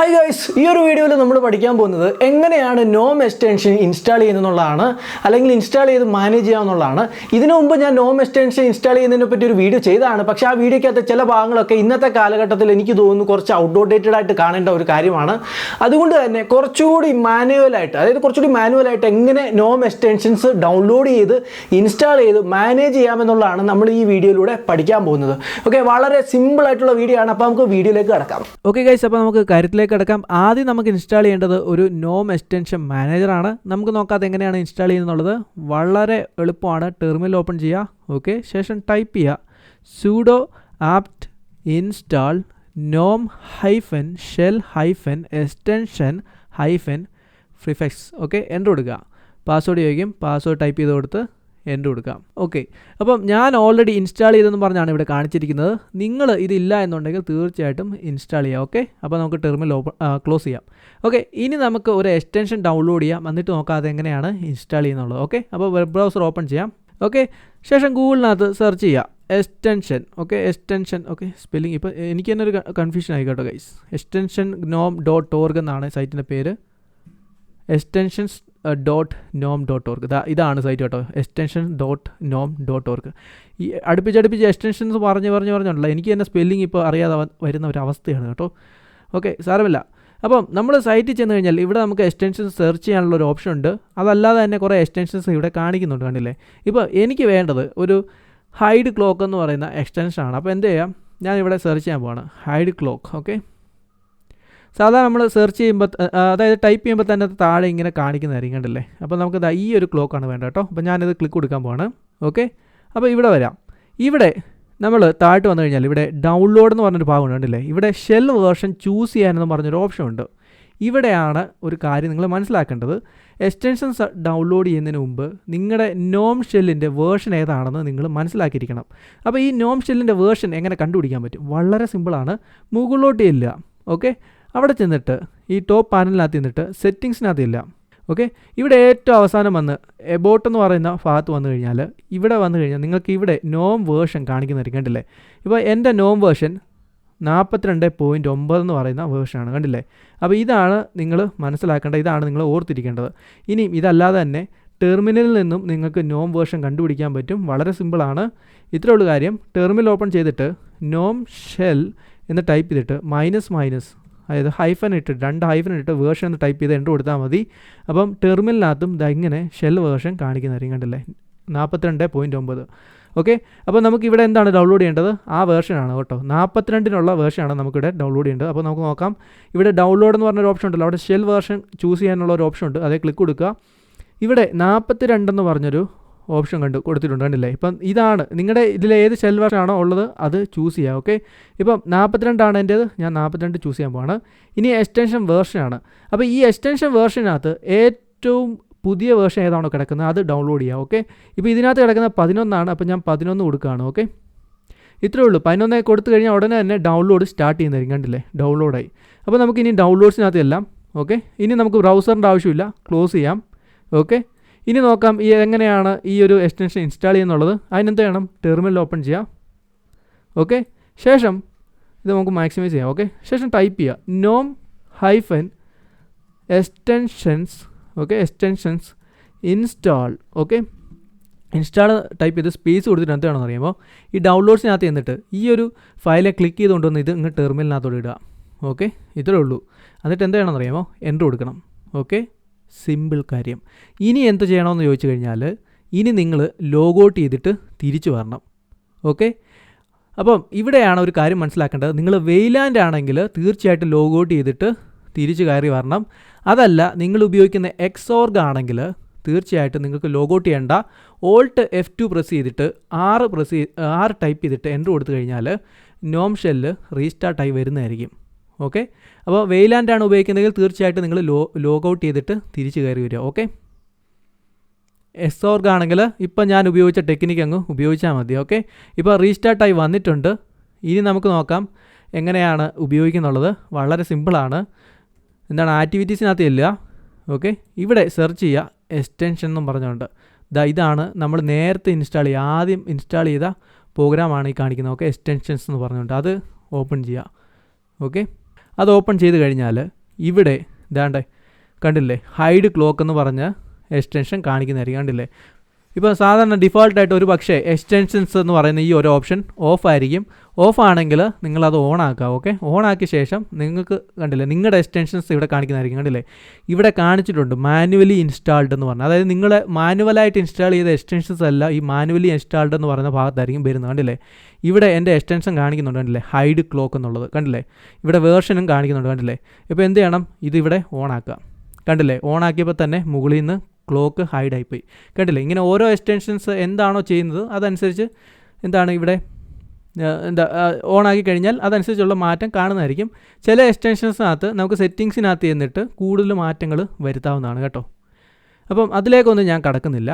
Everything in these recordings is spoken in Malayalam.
ഹായ് ഗൈസ് ഈ ഒരു വീഡിയോയിൽ നമ്മൾ പഠിക്കാൻ പോകുന്നത് എങ്ങനെയാണ് നോം എക്സ്റ്റൻഷൻ ഇൻസ്റ്റാൾ ചെയ്യുന്നതെന്നുള്ളതാണ് അല്ലെങ്കിൽ ഇൻസ്റ്റാൾ ചെയ്ത് മാനേജ് ചെയ്യാമെന്നുള്ളതാണ് ഇതിനു മുമ്പ് ഞാൻ നോം എക്സ്റ്റൻഷൻ ഇൻസ്റ്റാൾ ചെയ്യുന്നതിനെ പറ്റി ഒരു വീഡിയോ ചെയ്തതാണ്. പക്ഷേ ആ വീഡിയോക്കകത്ത് ചില ഭാഗങ്ങളൊക്കെ ഇന്നത്തെ കാലഘട്ടത്തിൽ എനിക്ക് തോന്നുന്നു കുറച്ച് ഔട്ട്ഡേറ്റഡ് ആയിട്ട് കാണേണ്ട ഒരു കാര്യമാണ്. അതുകൊണ്ട് തന്നെ കുറച്ചുകൂടി മാനുവലായിട്ട് അതായത് കുറച്ചുകൂടി മാനുവലായിട്ട് എങ്ങനെ നോം എക്സ്റ്റൻഷൻസ് ഡൗൺലോഡ് ചെയ്ത് ഇൻസ്റ്റാൾ ചെയ്ത് മാനേജ് ചെയ്യാമെന്നുള്ളതാണ് നമ്മൾ ഈ വീഡിയോയിലൂടെ പഠിക്കാൻ പോകുന്നത്. ഓക്കെ വളരെ സിമ്പിൾ ആയിട്ടുള്ള വീഡിയോ ആണ്. അപ്പോൾ നമുക്ക് വീഡിയോയിലേക്ക് കിടക്കാം. ഓക്കെ ഗൈസ് അപ്പോൾ നമുക്ക് കാര്യത്തിലേക്ക് കിടക്കാം. ആദ്യം നമുക്ക് ഇൻസ്റ്റാൾ ചെയ്യേണ്ടത് ഒരു നോം എക്സ്റ്റൻഷൻ മാനേജറാണ് നമുക്ക് നോക്കാതെ എങ്ങനെയാണ് ഇൻസ്റ്റാൾ ചെയ്യുന്നുള്ളത്? വളരെ എളുപ്പമാണ്. ടെർമിനൽ ഓപ്പൺ ചെയ്യുക ഓക്കെ ശേഷം ടൈപ്പ് ചെയ്യുക sudo apt install GNOME hyphen shell hyphen extension hyphen prefix okay enter കൊടുക്കുക. പാസ്വേഡ് ചോദിക്കും. പാസ്വേഡ് ടൈപ്പ് ചെയ്ത് കൊടുത്ത് എന്റർ കൊടുക്കാം. ഓക്കെ അപ്പം ഞാൻ ഓൾറെഡി ഇൻസ്റ്റാൾ ചെയ്തെന്ന് പറഞ്ഞാണ് ഇവിടെ കാണിച്ചിരിക്കുന്നത്. നിങ്ങൾ ഇതില്ല എന്നുണ്ടെങ്കിൽ തീർച്ചയായിട്ടും ഇൻസ്റ്റാൾ ചെയ്യാം. ഓക്കെ അപ്പോൾ നമുക്ക് ടെർമിൽ ഓപ്പൺ ക്ലോസ് ചെയ്യാം. ഓക്കെ ഇനി നമുക്ക് ഒരു എക്സ്റ്റൻഷൻ ഡൗൺലോഡ് ചെയ്യാം. എന്നിട്ട് നോക്കാതെ എങ്ങനെയാണ് ഇൻസ്റ്റാൾ ചെയ്യുന്നുള്ളത്. ഓക്കെ അപ്പോൾ വെബ് ബ്രൗസർ ഓപ്പൺ ചെയ്യാം. ഓക്കെ ശേഷം ഗൂഗിളിനകത്ത് സെർച്ച് ചെയ്യുക extension okay extension okay spelling ഇപ്പോൾ എനിക്ക് തന്നെ ഒരു കൺഫ്യൂഷൻ ആയിക്കോട്ടെ guys extension GNOME dot org എന്നാണ് സൈറ്റിന്റെ പേര്. Extensions dot GNOME dot org ഇതാണ് സൈറ്റ് കേട്ടോ. Extension dot GNOME dot org ഈ അടുപ്പിച്ചടുപ്പിച്ച് എക്സ്റ്റൻഷൻസ് പറഞ്ഞ് പറഞ്ഞ് പറഞ്ഞുണ്ടല്ലോ. എനിക്ക് തന്നെ സ്പെല്ലിംഗ് ഇപ്പോൾ അറിയാതെ വരുന്ന ഒരു അവസ്ഥയാണ് കേട്ടോ. ഓക്കെ സാരമില്ല. അപ്പം നമ്മൾ സൈറ്റിൽ ചെന്ന് കഴിഞ്ഞാൽ ഇവിടെ നമുക്ക് എക്സ്റ്റൻഷൻസ് സെർച്ച് ചെയ്യാനുള്ള ഒരു ഓപ്ഷൻ ഉണ്ട്. അതല്ലാതെ തന്നെ കുറേ എക്സ്റ്റൻഷൻസ് ഇവിടെ കാണിക്കുന്നുണ്ട് കണ്ടില്ലേ? ഇപ്പോൾ എനിക്ക് വേണ്ടത് ഒരു ഹൈഡ് ക്ലോക്ക് എന്ന് പറയുന്ന എക്സ്റ്റൻഷൻ ആണ്. അപ്പോൾ എന്ത് ചെയ്യാം? ഞാൻ ഇവിടെ സെർച്ച് ചെയ്യാൻ പോവാണ്. ഹൈഡ് ക്ലോക്ക് ഓക്കെ സാധാരണ നമ്മൾ സെർച്ച് ചെയ്യുമ്പോൾ അതായത് ടൈപ്പ് ചെയ്യുമ്പോൾ തന്നെ അത് താഴെ ഇങ്ങനെ കാണിക്കുന്നതായിരിക്കും കണ്ടില്ലേ? അപ്പോൾ നമുക്ക് ഈ ഒരു ക്ലോക്കാണ് വേണ്ട കേട്ടോ. അപ്പോൾ ഞാനിത് ക്ലിക്ക് കൊടുക്കാൻ പോവാണ്. ഓക്കെ അപ്പോൾ ഇവിടെ വരാം. ഇവിടെ നമ്മൾ താഴ്ത്ത് വന്നു കഴിഞ്ഞാൽ ഇവിടെ ഡൗൺലോഡ് എന്ന് പറഞ്ഞൊരു ഭാഗമുണ്ട് കണ്ടില്ലേ? ഇവിടെ ഷെൽ വേർഷൻ ചൂസ് ചെയ്യാനെന്ന് പറഞ്ഞൊരു ഓപ്ഷൻ ഉണ്ട്. ഇവിടെയാണ് ഒരു കാര്യം നിങ്ങൾ മനസ്സിലാക്കേണ്ടത്. എക്സ്റ്റൻഷൻസ് ഡൗൺലോഡ് ചെയ്യുന്നതിന് മുമ്പ് നിങ്ങളുടെ നോം ഷെല്ലിന്റെ വേർഷൻ ഏതാണെന്ന് നിങ്ങൾ മനസ്സിലാക്കിയിരിക്കണം. അപ്പോൾ ഈ നോം ഷെല്ലിന്റെ വേർഷൻ എങ്ങനെ കണ്ടുപിടിക്കാൻ പറ്റും? വളരെ സിമ്പിളാണ് മുകളിലോട്ട് ചെല്ലുക. ഓക്കെ അവിടെ ചെന്നിട്ട് ഈ ടോപ്പ് പാനലിനകത്ത് ചെന്നിട്ട് സെറ്റിങ്സിനകത്ത് ഇല്ല ഓക്കെ ഇവിടെ ഏറ്റവും അവസാനം വന്ന് എബോട്ട് എന്ന് പറയുന്ന ഭാഗത്ത് വന്നു കഴിഞ്ഞാൽ ഇവിടെ വന്നു കഴിഞ്ഞാൽ നിങ്ങൾക്ക് ഇവിടെ നോം വേർഷൻ കാണിക്കുന്നതായിരിക്കും. കണ്ടില്ലേ? ഇപ്പോൾ എന്റെ നോം വേർഷൻ നാൽപ്പത്തിരണ്ട് പോയിന്റ് ഒമ്പത് എന്ന് പറയുന്ന വേർഷനാണ് കണ്ടില്ലേ? അപ്പോൾ ഇതാണ് നിങ്ങൾ മനസ്സിലാക്കേണ്ടത് ഇതാണ് നിങ്ങൾ ഓർത്തിരിക്കേണ്ടത്. ഇനിയും ഇതല്ലാതെ തന്നെ ടെർമിനലിൽ നിന്നും നിങ്ങൾക്ക് നോം വേർഷൻ കണ്ടുപിടിക്കാൻ പറ്റും. വളരെ സിമ്പിളാണ് ഇത്രയുള്ള കാര്യം. ടെർമിനൽ ഓപ്പൺ ചെയ്തിട്ട് നോം ഷെൽ എന്ന് ടൈപ്പ് ചെയ്തിട്ട് മൈനസ് മൈനസ് അതായത് ഹൈഫൻ ഇട്ടിട്ട് രണ്ട് ഹൈഫൻ ഇട്ട് വേർഷൻ എന്ന് ടൈപ്പ് ചെയ്ത് എന്റർ കൊടുത്താൽ മതി. അപ്പം ടെർമിനലിനകത്തും ഇത് ഇങ്ങനെ ഷെൽ വേർഷൻ കാണിക്കുന്നതായിരിക്കും കണ്ടില്ലേ? നാൽപ്പത്തിരണ്ട് പോയിന്റ് ഒമ്പത്. ഓക്കെ അപ്പോൾ നമുക്ക് ഇവിടെ എന്താണ് ഡൗൺലോഡ് ചെയ്യേണ്ടത്? ആ വേർഷനാണ് കേട്ടോ. നാൽപ്പത്തിരണ്ടിനുള്ള വേർഷനാണ് നമുക്കിവിടെ ഡൗൺലോഡ് ചെയ്യേണ്ടത്. അപ്പോൾ നമുക്ക് നോക്കാം. ഇവിടെ ഡൗൺലോഡ് എന്ന് പറഞ്ഞൊരു ഓപ്ഷൻ ഉണ്ടല്ലോ. അവിടെ ഷെൽ വേർഷൻ ചൂസ് ചെയ്യാനുള്ള ഒരു ഓപ്ഷൻ ഉണ്ട്. അതേ ക്ലിക്ക് കൊടുക്കുക. ഇവിടെ നാൽപ്പത്തി രണ്ടെന്ന് പറഞ്ഞൊരു ഓപ്ഷൻ കണ്ട് കൊടുത്തിട്ടുണ്ട് കണ്ടില്ലേ? ഇപ്പം ഇതാണ് നിങ്ങളുടെ ഇതിൽ ഏത് ഷെൽ ആണോ ഉള്ളത് അത് ചൂസ് ചെയ്യുക ഓക്കെ ഇപ്പം നാൽപ്പത്തിരണ്ടാണ് എന്റേത് ഞാൻ നാൽപ്പത്തിരണ്ട് ചൂസ് ചെയ്യാൻ പോവാണ്. ഇനി എക്സ്റ്റൻഷൻ വേർഷനാണ് അപ്പോൾ ഈ എക്സ്റ്റൻഷൻ വേർഷനകത്ത് ഏറ്റവും പുതിയ വേർഷൻ ഏതാണോ കിടക്കുന്നത് അത് ഡൗൺലോഡ് ചെയ്യുക ഓക്കെ ഇപ്പോൾ ഇതിനകത്ത് കിടക്കുന്ന പതിനൊന്നാണ് അപ്പോൾ ഞാൻ പതിനൊന്ന് കൊടുക്കുകയാണ് ഓക്കെ ഇത്രേ ഉള്ളൂ. പതിനൊന്ന് കൊടുത്തു കഴിഞ്ഞാൽ ഉടനെ തന്നെ ഡൗൺലോഡ് സ്റ്റാർട്ട് ചെയ്യുന്നതായിരിക്കും കണ്ടില്ലേ? ഡൗൺലോഡായി അപ്പോൾ നമുക്ക് ഇനി ഡൗൺലോഡ്സിനകത്ത് എല്ലാം ഓക്കെ ഇനി നമുക്ക് ബ്രൗസറിന്റെ ആവശ്യമില്ല ക്ലോസ് ചെയ്യാം ഓക്കെ ഇനി നോക്കാം ഈ എങ്ങനെയാണ് ഈ ഒരു എക്സ്റ്റൻഷൻ ഇൻസ്റ്റാൾ ചെയ്യുന്നുള്ളത്. അതിനെന്ത് വേണം ടെർമിനൽ ഓപ്പൺ ചെയ്യാം. ഓക്കെ ശേഷം ഇത് നമുക്ക് മാക്സിമൈസ് ചെയ്യാം. ഓക്കെ ശേഷം ടൈപ്പ് ചെയ്യുക GNOME hyphen extensions okay extensions install okay install type ചെയ്ത് സ്പേസ് കൊടുത്തിട്ട് എന്ത് വേണമെന്ന് അറിയുമ്പോൾ ഈ ഡൗൺലോഡ്സിനകത്ത് ചെന്നിട്ട് ഈ ഒരു ഫയലെ ക്ലിക്ക് ചെയ്തുകൊണ്ട് വന്ന് ഇത് ഇങ്ങ് ടെർമിനലിനകത്തോട് ഇടുക. ഓക്കെ ഇത്രേ ഉള്ളൂ. എന്നിട്ട് എന്ത് ചെയ്യണമെന്ന് അറിയാമോ എന്റർ കൊടുക്കണം. ഓക്കെ സിമ്പിൾ കാര്യം. ഇനി എന്ത് ചെയ്യണമെന്ന് ചോദിച്ചു കഴിഞ്ഞാൽ ഇനി നിങ്ങൾ ലോഗൗട്ട് ചെയ്തിട്ട് തിരിച്ചു വരണം. ഓക്കെ? അപ്പം ഇവിടെയാണ് ഒരു കാര്യം മനസ്സിലാക്കേണ്ടത്. നിങ്ങൾ വെയിലാൻഡ് ആണെങ്കിൽ തീർച്ചയായിട്ടും ലോഗൗട്ട് ചെയ്തിട്ട് തിരിച്ചു കയറി വരണം. അതല്ല നിങ്ങൾ ഉപയോഗിക്കുന്ന എക്സോർഗ് ആണെങ്കിൽ തീർച്ചയായിട്ടും നിങ്ങൾക്ക് ലോഗൗട്ട് ചെയ്യേണ്ട. ഓൾട്ട് എഫ് ടു പ്രസ് ചെയ്തിട്ട് ആറ് പ്രസ് ആറ് ടൈപ്പ് ചെയ്തിട്ട് എന്റർ കൊടുത്തു കഴിഞ്ഞാൽ നോം ഷെല്ല് റീസ്റ്റാർട്ടായി വരുന്നതായിരിക്കും. ഓക്കെ? അപ്പോൾ വെയിലാൻഡ് ആണ് ഉപയോഗിക്കുന്നതെങ്കിൽ തീർച്ചയായിട്ടും നിങ്ങൾ ലോ ലോഗൗട്ട് ചെയ്തിട്ട് തിരിച്ച് കയറി വരിക ഓക്കെ എക്സോർഗ് ആണെങ്കിൽ ഇപ്പം ഞാൻ ഉപയോഗിച്ച ടെക്നിക്ക് അങ്ങ് ഉപയോഗിച്ചാൽ മതി ഓക്കെ ഇപ്പോൾ റീസ്റ്റാർട്ടായി വന്നിട്ടുണ്ട്. ഇനി നമുക്ക് നോക്കാം എങ്ങനെയാണ് ഉപയോഗിക്കുന്നുള്ളത്. വളരെ സിമ്പിളാണ് എന്താണ് ആക്ടിവിറ്റീസിനകത്ത് ഇല്ല ഓക്കെ ഇവിടെ സെർച്ച് ചെയ്യുക എക്സ്റ്റൻഷൻ എന്നും പറഞ്ഞുകൊണ്ട്. ദാ ഇതാണ് നമ്മൾ നേരത്തെ ഇൻസ്റ്റാൾ ചെയ്യുക ആദ്യം ഇൻസ്റ്റാൾ ചെയ്ത പ്രോഗ്രാമാണ് ഈ കാണിക്കുന്നത് ഓക്കെ എക്സ്റ്റൻഷൻസ് എന്ന് പറഞ്ഞുകൊണ്ട്. അത് ഓപ്പൺ ചെയ്യുക ഓക്കെ അത് ഓപ്പൺ ചെയ്ത് കഴിഞ്ഞാൽ ഇവിടെ ഇതാണ്ടേ കണ്ടില്ലേ ഹൈഡ് ക്ലോക്ക് എന്ന് പറഞ്ഞ എക്സ്റ്റൻഷൻ കാണിക്കുന്നതായിരിക്കും. കണ്ടില്ലേ? ഇപ്പോൾ സാധാരണ ഡിഫോൾട്ടായിട്ട് ഒരു പക്ഷേ എക്സ്റ്റൻഷൻസ് എന്ന് പറയുന്ന ഈ ഒരു ഓപ്ഷൻ ഓഫ് ആയിരിക്കും. ഓഫ് ആണെങ്കിൽ നിങ്ങളത് ഓൺ ആക്കുക ഓക്കെ? ഓൺ ആക്കിയ ശേഷം നിങ്ങൾക്ക് കണ്ടില്ലേ നിങ്ങളുടെ എക്സ്റ്റൻഷൻസ് ഇവിടെ കാണിക്കുന്നതായിരിക്കും കണ്ടില്ലേ? ഇവിടെ കാണിച്ചിട്ടുണ്ട് മാനുവലി ഇൻസ്റ്റാൾഡ് എന്ന് പറഞ്ഞാൽ അതായത് നിങ്ങൾ മാനുവലായിട്ട് ഇൻസ്റ്റാൾ ചെയ്ത എക്സ്റ്റൻഷൻസ് അല്ല ഈ മാനുവലി ഇൻസ്റ്റാൾഡ് എന്ന് പറയുന്ന ഭാഗത്തായിരിക്കും വരുന്നത് കണ്ടില്ലേ? ഇവിടെ എന്റെ എക്സ്റ്റൻഷൻ കാണിക്കുന്നുണ്ട് കണ്ടില്ലേ? ഹൈഡ് ക്ലോക്ക് എന്നുള്ളത് കണ്ടില്ലേ? ഇവിടെ വേർഷനും കാണിക്കുന്നുണ്ട് കണ്ടില്ലേ? ഇപ്പോൾ എന്ത് ചെയ്യണം? ഇത് ഇവിടെ ഓൺ ആക്കുക കണ്ടില്ലേ? ഓൺ ആക്കിയപ്പോൾ തന്നെ മുകളിൽ നിന്ന് ക്ലോക്ക് ഹൈഡ് ആയിപ്പോയി. കേട്ടില്ലേ? ഇങ്ങനെ ഓരോ എക്സ്റ്റൻഷൻസ് എന്താണോ ചെയ്യുന്നത് അതനുസരിച്ച് എന്താണ് ഇവിടെ എന്താ ഓൺ ആക്കി കഴിഞ്ഞാൽ അതനുസരിച്ചുള്ള മാറ്റം കാണുന്നതായിരിക്കും. ചില എക്സ്റ്റൻഷൻസിനകത്ത് നമുക്ക് സെറ്റിങ്സിനകത്ത് ചെന്നിട്ട് കൂടുതൽ മാറ്റങ്ങൾ വരുത്താവുന്നതാണ് കേട്ടോ. അപ്പം അതിലേക്കൊന്നും ഞാൻ കടക്കുന്നില്ല.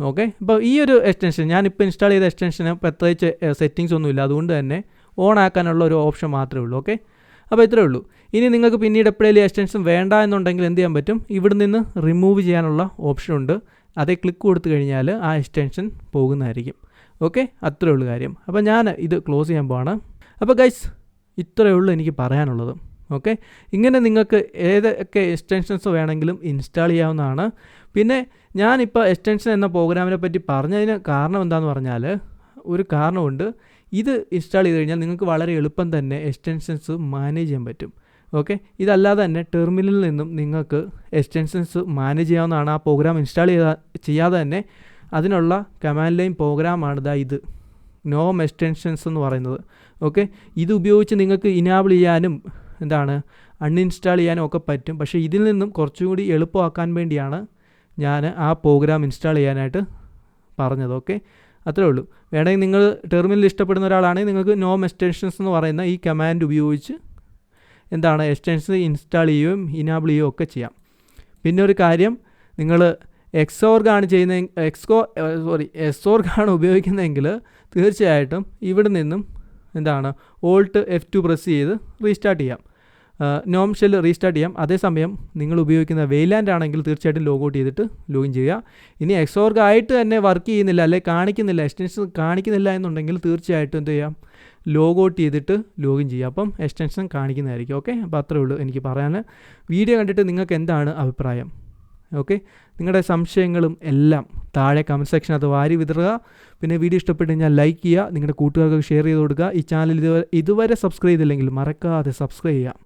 ഓക്കെ? ഇപ്പോൾ ഈ ഒരു എക്സ്റ്റൻഷൻ ഞാനിപ്പോൾ ഇൻസ്റ്റാൾ ചെയ്ത എക്സ്റ്റൻഷന് പ്രത്യേകിച്ച് സെറ്റിങ്സ് ഒന്നുമില്ല. അതുകൊണ്ട് തന്നെ ഓൺ ആക്കാനുള്ള ഒരു ഓപ്ഷൻ മാത്രമേ ഉള്ളൂ. ഓക്കെ? അപ്പോൾ ഇത്രയേ ഉള്ളൂ. ഇനി നിങ്ങൾക്ക് പിന്നീട് എപ്പോഴേലും എക്സ്റ്റൻഷൻ വേണ്ട എന്നുണ്ടെങ്കിൽ എന്ത് ചെയ്യാൻ പറ്റും? ഇവിടെ നിന്ന് റിമൂവ് ചെയ്യാനുള്ള ഓപ്ഷൻ ഉണ്ട്. അതേ ക്ലിക്ക് കൊടുത്തു കഴിഞ്ഞാൽ ആ എക്സ്റ്റൻഷൻ പോകുന്നതായിരിക്കും. ഓക്കെ അത്രേ ഉള്ളൂ കാര്യം. അപ്പോൾ ഞാൻ ഇത് ക്ലോസ് ചെയ്യാൻ പോവാണ്. അപ്പോൾ ഗൈസ് ഇത്രയേ ഉള്ളൂ എനിക്ക് പറയാനുള്ളത്. ഓക്കെ ഇങ്ങനെ നിങ്ങൾക്ക് ഏതൊക്കെ എക്സ്റ്റൻഷൻസ് വേണമെങ്കിലും ഇൻസ്റ്റാൾ ചെയ്യാവുന്നതാണ്. പിന്നെ ഞാനിപ്പോൾ എക്സ്റ്റൻഷൻ എന്ന പ്രോഗ്രാമിനെ പറ്റി പറഞ്ഞതിന് കാരണം എന്താണെന്ന് പറഞ്ഞാൽ ഒരു കാരണമുണ്ട്. ഇത് ഇൻസ്റ്റാൾ ചെയ്ത് കഴിഞ്ഞാൽ നിങ്ങൾക്ക് വളരെ എളുപ്പം തന്നെ എക്സ്റ്റൻഷൻസ് മാനേജ് ചെയ്യാൻ പറ്റും. ഓക്കെ ഇതല്ലാതെ തന്നെ ടെർമിനലിൽ നിന്നും നിങ്ങൾക്ക് എക്സ്റ്റൻഷൻസ് മാനേജ് ചെയ്യാവുന്നതാണ് ആ പ്രോഗ്രാം ഇൻസ്റ്റാൾ ചെയ്ത ചെയ്യാതെ തന്നെ അതിനുള്ള കമാൻഡ് ലൈൻ പ്രോഗ്രാമാണ് ഇതാ ഇത്. നോം എക്സ്റ്റൻഷൻസ് എന്ന് പറയുന്നത്. ഓക്കെ ഇത് ഉപയോഗിച്ച് നിങ്ങൾക്ക് ഇനാബിൾ ചെയ്യാനും എന്താണ് അൺഇൻസ്റ്റാൾ ചെയ്യാനും ഒക്കെ പറ്റും. പക്ഷേ ഇതിൽ നിന്നും കുറച്ചുകൂടി എളുപ്പമാക്കാൻ വേണ്ടിയാണ് ഞാൻ ആ പ്രോഗ്രാം ഇൻസ്റ്റാൾ ചെയ്യാനായിട്ട് പറഞ്ഞത്. ഓക്കെ അത്രേ ഉള്ളൂ. വേണമെങ്കിൽ നിങ്ങൾ ടെർമിനൽ ഇഷ്ടപ്പെടുന്ന ഒരാളാണെങ്കിൽ നിങ്ങൾക്ക് നോം എക്സ്റ്റൻഷൻസ് എന്ന് പറയുന്ന ഈ കമാൻഡ് ഉപയോഗിച്ച് എന്താണ് എക്സ്റ്റൻഷൻസ് ഇൻസ്റ്റാൾ ചെയ്യുകയും ഇനാബിൾ ചെയ്യുകയും ഒക്കെ ചെയ്യാം. പിന്നെ ഒരു കാര്യം നിങ്ങൾ എക്സോർഗാണ് ചെയ്യുന്ന എക്സ്കോ സോറി എക്സോർഗാണ് ഉപയോഗിക്കുന്നതെങ്കിൽ തീർച്ചയായിട്ടും ഇവിടെ നിന്നും എന്താണ് ഓൾട്ട് എഫ് ടു പ്രസ് ചെയ്ത് റീസ്റ്റാർട്ട് ചെയ്യാം. നോം റീസ്റ്റാർട്ട് ചെയ്യാം. അതേസമയം നിങ്ങൾ ഉപയോഗിക്കുന്ന വെയിലാൻഡ് ആണെങ്കിൽ തീർച്ചയായിട്ടും ലോഗൗട്ട് ചെയ്തിട്ട് ലോഗിൻ ചെയ്യുക. ഇനി എക്സോർഗ് ആയിട്ട് തന്നെ വർക്ക് ചെയ്യുന്നില്ല അല്ലെ കാണിക്കുന്നില്ല എക്സ്റ്റൻഷൻ കാണിക്കുന്നില്ല എന്നുണ്ടെങ്കിൽ തീർച്ചയായിട്ടും എന്ത് ചെയ്യാം? ലോഗൗട്ട് ചെയ്തിട്ട് ലോഗിൻ ചെയ്യുക. അപ്പം എക്സ്റ്റൻഷൻ കാണിക്കുന്നതായിരിക്കും. ഓക്കെ അപ്പോൾ അത്രേ ഉള്ളൂ എനിക്ക് പറയാൻ വീഡിയോ കണ്ടിട്ട് നിങ്ങൾക്ക് എന്താണ് അഭിപ്രായം? ഓക്കെ നിങ്ങളുടെ സംശയങ്ങളും എല്ലാം താഴെ കമന്റ് സെക്ഷനകത്ത് വാരി വിതറുക. പിന്നെ വീഡിയോ ഇഷ്ടപ്പെട്ട് കഴിഞ്ഞാൽ ലൈക്ക് ചെയ്യുക. നിങ്ങളുടെ കൂട്ടുകാർക്ക് ഷെയർ ചെയ്ത് കൊടുക്കുക. ഈ ചാനൽ ഇതുവരെ ഇതുവരെ സബ്സ്ക്രൈബ് ചെയ്തില്ലെങ്കിൽ മറക്കാതെ സബ്സ്ക്രൈബ് ചെയ്യുക.